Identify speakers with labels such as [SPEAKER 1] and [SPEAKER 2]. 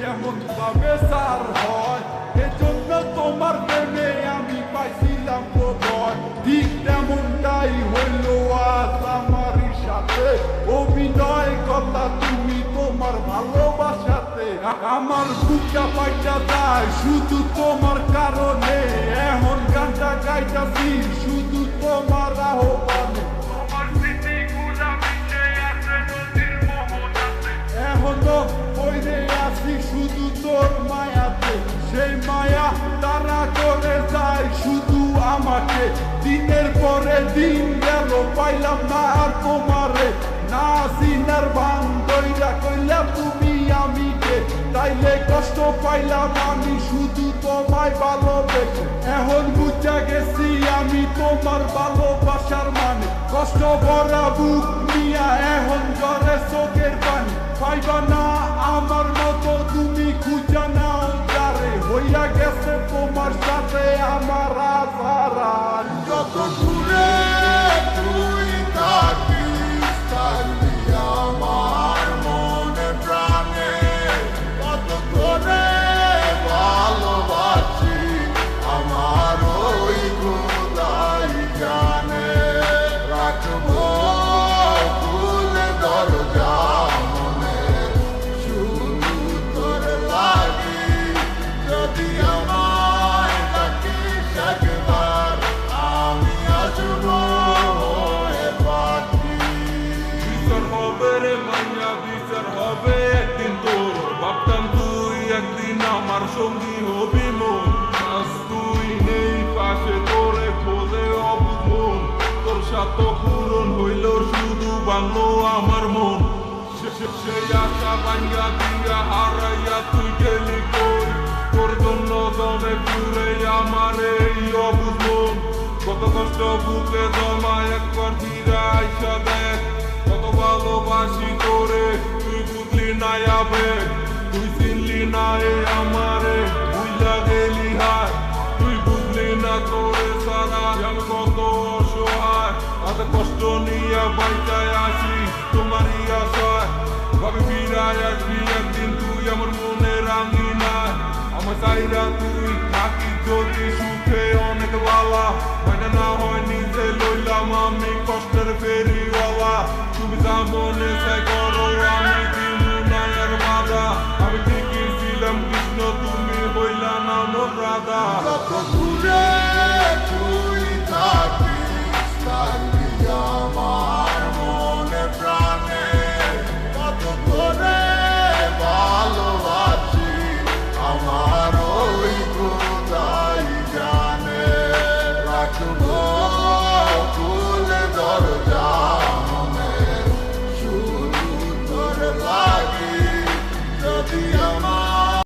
[SPEAKER 1] যেমন ভাবে সার হয়, এজন্য তোমার প্রেমে আমি পাইছিলাম প্রবল। ঠিক তেমনটাই হইল আজ আমারই সাথে। অভিনয় কথা তুমি তোমার ভালোবাসাতে। আমার বুকটা পাইটা যায় শুধু তোমার কারণে। এখন গানটা গাইতাছি শুধু আমাকে দিনের পরে দিন গেল, পাইলাম না আর তোমারে। না সিনার ভান কইরা কইলা, তুমি আমি কে? তাইলে কষ্ট পাইলাম আমি, শুধু তোমায় ভালোবেসে। এখন বুঝা গেছি আমি তোমার ভালোবাসার মানে। কষ্ট ভরা বুক নিয়া এখন জ্বরে চোখের পানি। পাইবা না
[SPEAKER 2] Бог. হবে মাইয়া বিচার হবে একদিন তোর। ভাবতাম তুই একদিন আমার সঙ্গী হবি মন। তুই নেই পাশে তোরে খোঁজে অবুধ মন। তোর সাত পূরণ হইল শুধু বাংলো আমার মন। সেই আশা ভাঙ্গা দিয়া হারাইয়া তুই গেলি কই? তোর জন্য দমে ঘুরে আমার এই অবুধ মন। কত কষ্ট বুকে জমা একবার ফিরে আইসা দেখ। বুঝলি না আবে তুই চিনলি না এ আমারে বুঝলা গেলি হায় তুই বুঝলি না তোরে সারা, আমি কত অসহায় এত কষ্ট নিয়ে বাইচায় আসি তোমারই আশায়। ভাবি ফিরায় আসবি একদিন, তুই আমার মনে রাঙি নাই আমার চাইরা তুই থাকি যদি সুখে অনেক বালা। মানে না হয় নিজে লইলাম আমি কষ্টের ফেরিওয়ালা তুমি যা মনে চাই করো, আমি আমি ঠিকই ছিলাম কৃষ্ণ তুমি হইলা না মোর রাধা